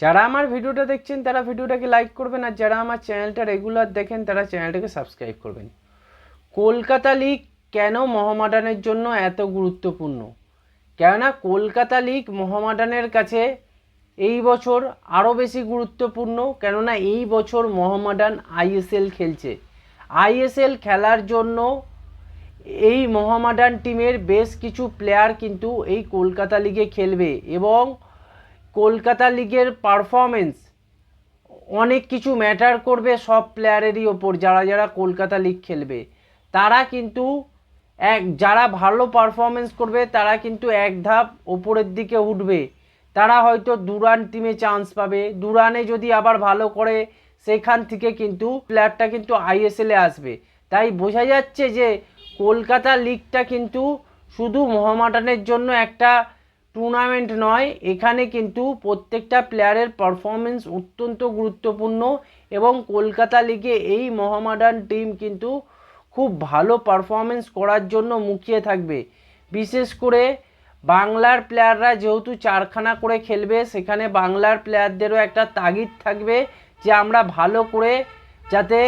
যারা আমার ভিডিওটা দেখছেন, তারা ভিডিওটাকে লাইক করবেন আর যারা আমার চ্যানেলটা রেগুলার দেখেন, তারা চ্যানেলটাকে সাবস্ক্রাইব করবেন। কলকাতা লিগ কেন মোহামেডানের জন্য এত গুরুত্বপূর্ণ? কেননা কলকাতা লিগ মোহামেডানের কাছে এই বছর আরও বেশি গুরুত্বপূর্ণ, কেননা এই বছর মোহামেডান আইএসএল খেলছে। আইএসএল খেলার জন্য এই মোহামেডান টিমের বেশ কিছু প্লেয়ার কিন্তু এই কলকাতা লিগে খেলবে এবং কলকাতা লিগের পারফরমেন্স অনেক কিছু ম্যাটার করবে সব প্লেয়ারেরই ওপর, যারা যারা কলকাতা লিগ খেলবে। তারা কিন্তু এক, যারা ভালো পারফরমেন্স করবে, তারা কিন্তু এক ধাপ ওপরের দিকে উঠবে। তারা হয়তো দুরান টিমে চান্স পাবে। দুরানে যদি আবার ভালো করে, সেখান থেকে কিন্তু প্লেয়ারটা কিন্তু আইএসএলে আসবে। তাই বোঝা যাচ্ছে যে কলকাতা লিগটা কিন্তু শুধু মোহামেডানের জন্য একটা টুর্নামেন্ট নয়, এখানে কিন্তু প্রত্যেকটা প্লেয়ারের পারফরমেন্স অত্যন্ত গুরুত্বপূর্ণ এবং কলকাতা লিগে এই মোহামেডান টিম কিন্তু খুব ভালো পারফরমেন্স করার জন্য মুখিয়ে থাকবে। বিশেষ করে বাংলার প্লেয়াররা যেহেতু চারখানা করে খেলবে, সেখানে বাংলার প্লেয়ারদেরও একটা তাগিদ থাকবে যে আমরা ভালো করে যাতে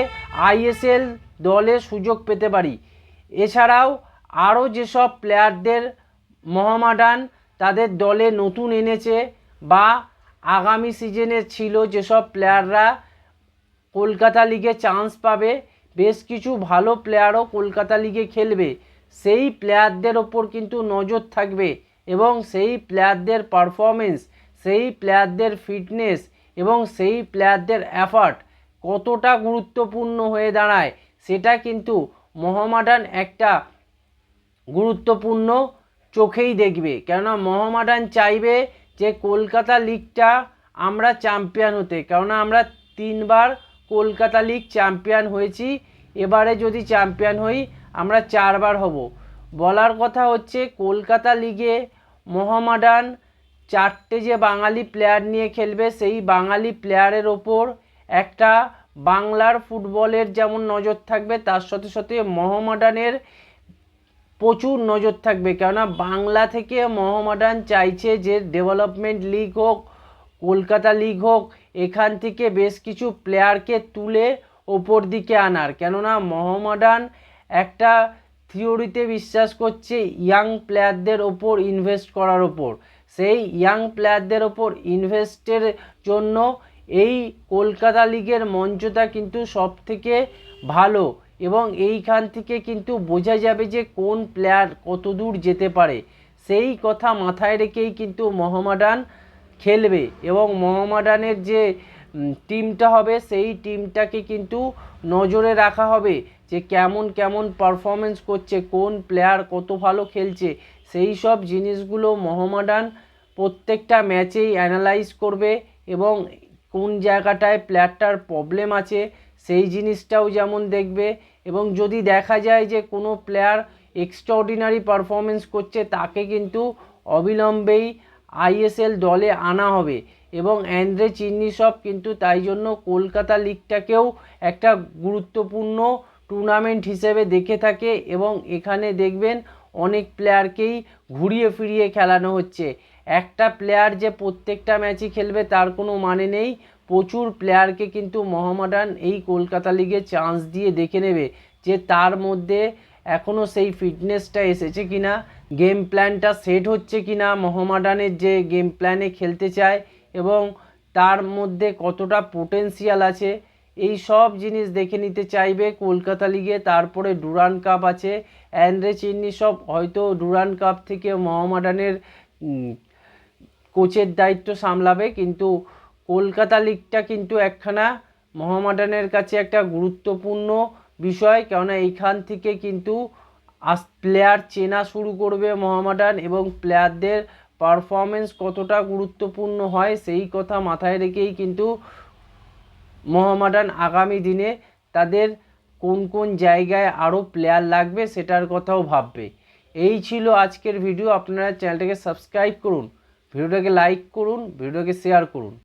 আইএসএল দলে সুযোগ পেতে পারি। এছাড়াও আরও যেসব প্লেয়ারদের মোহামেডান তাদের দলে নতুন এনেছে বা আগামী সিজনে ছিল যেসব প্লেয়াররা কলকাতা লিগে চান্স পাবে, বেশ কিছু ভালো প্লেয়ারও কলকাতা লিগে খেলবে। সেই প্লেয়ারদের ওপর কিন্তু নজর থাকবে এবং সেই প্লেয়ারদের পারফরমেন্স, সেই প্লেয়ারদের ফিটনেস এবং সেই প্লেয়ারদের এফার্ট কতটা গুরুত্বপূর্ণ হয়ে দাঁড়ায়, সেটা কিন্তু মোহামেডান একটা গুরুত্বপূর্ণ চোখেই দেখবে। কেননা মোহামেডান চাইবে যে কলকাতা লিগটা আমরা চ্যাম্পিয়ন হতে। কেননা আমরা তিনবার কলকাতা লিগ চ্যাম্পিয়ন হয়েছি। এবারে যদি চ্যাম্পিয়ন হই, আমরা চারবার হব। বলার কথা হচ্ছে, কলকাতা লিগে মোহামেডান চারটে যে বাঙালি প্লেয়ার নিয়ে খেলবে, সেই বাঙালি প্লেয়ারের ওপর একটা বাংলার ফুটবলের যেমন নজর থাকবে, তার সাথে সাথে মোহামেডানের প্রচুর নজর থাকবে কেননা বাংলা থেকে মোহামেডান চাইছে যে ডেভেলপমেন্ট লিগ হোক, কলকাতা লিগ হোক, এখান থেকে বেশ কিছু প্লেয়ারকে তুলে ওপর দিকে আনার। কেননা মোহামেডান একটা থিওরিতে বিশ্বাস করছে ইয়াং প্লেয়ারদের ওপর ইনভেস্ট করার ওপর। সেই ইয়াং প্লেয়ারদের ওপর ইনভেস্টের জন্য এই কলকাতা লিগের মঞ্চটা কিন্তু সব থেকে ভালো। এবং এইখান থেকে কিন্তু বোঝা যাবে যে কোন প্লেয়ার কত দূর যেতে পারে। সেই কথা মাথায় রেখেই কিন্তু মোহামেডান খেলবে এবং মোহামেডানের যে টিমটা হবে, সেই টিমটাকে কিন্তু নজরে রাখা হবে যে কেমন কেমন পারফরমেন্স করছে, কোন প্লেয়ার কত ভালো খেলছে। সেই সব জিনিসগুলো মোহামেডান প্রত্যেকটা ম্যাচেই অ্যানালাইজ করবে এবং কোন জায়গাটায় প্লেয়ারটার প্রবলেম আছে সেই জিনিসটাও যেমন দেখবে এবং যদি দেখা যায় যে কোনো প্লেয়ার এক্সট্রাঅর্ডিনারি পারফরমেন্স করছে, তাকে কিন্তু অবিলম্বেই আইএসএল দলে আনা হবে এবং অ্যান্ড্রে চিন্নি সব কিন্তু তাই জন্য কলকাতা লিগটাকেও একটা গুরুত্বপূর্ণ টুর্নামেন্ট হিসেবে দেখে থাকে এবং এখানে দেখবেন অনেক প্লেয়ারকেই ঘুরিয়ে ফিরিয়ে খেলানো হচ্ছে। একটা প্লেয়ার যে প্রত্যেকটা ম্যাচই খেলবে, তার কোনো মানে নেই। প্রচুর প্লেয়ারকে কিন্তু মোহামেডান এই কলকাতা লিগে চান্স দিয়ে দেখে নেবে যে তার মধ্যে এখনও সেই ফিটনেসটা এসেছে কি না গেম প্ল্যানটা সেট হচ্ছে কি না মোহামেডানের যে গেম প্ল্যানে খেলতে চায় এবং তার মধ্যে কতটা পোটেন্সিয়াল আছে, এই সব জিনিস দেখে নিতে চাইবে কলকাতা লিগে তারপরে ডুরান কাপ আছে অ্যান্ড্রে চিন্নি সব হয়তো ডুরান কাপ থেকে মোহামেডানের কোচের দায়িত্ব সামলাবে, কিন্তু কলকাতা লিগটা কিন্তু একখানা মোহামেডানের কাছে একটা গুরুত্বপূর্ণ বিষয়। কেননা এইখান থেকে কিন্তু আস প্লেয়ার চেনা শুরু করবে মোহামেডান এবং প্লেয়ারদের পারফরমেন্স কতটা গুরুত্বপূর্ণ হয় সেই কথা মাথায় রেখেই কিন্তু মোহামেডান আগামী দিনে তাদের কোন কোন জায়গায় আরও প্লেয়ার লাগবে সেটার কথাও ভাববে। এই ছিল আজকের ভিডিও আপনারা চ্যানেলটাকে সাবস্ক্রাইব করুন ভিডিওটাকে লাইক করুন ভিডিওটাকে শেয়ার করুন।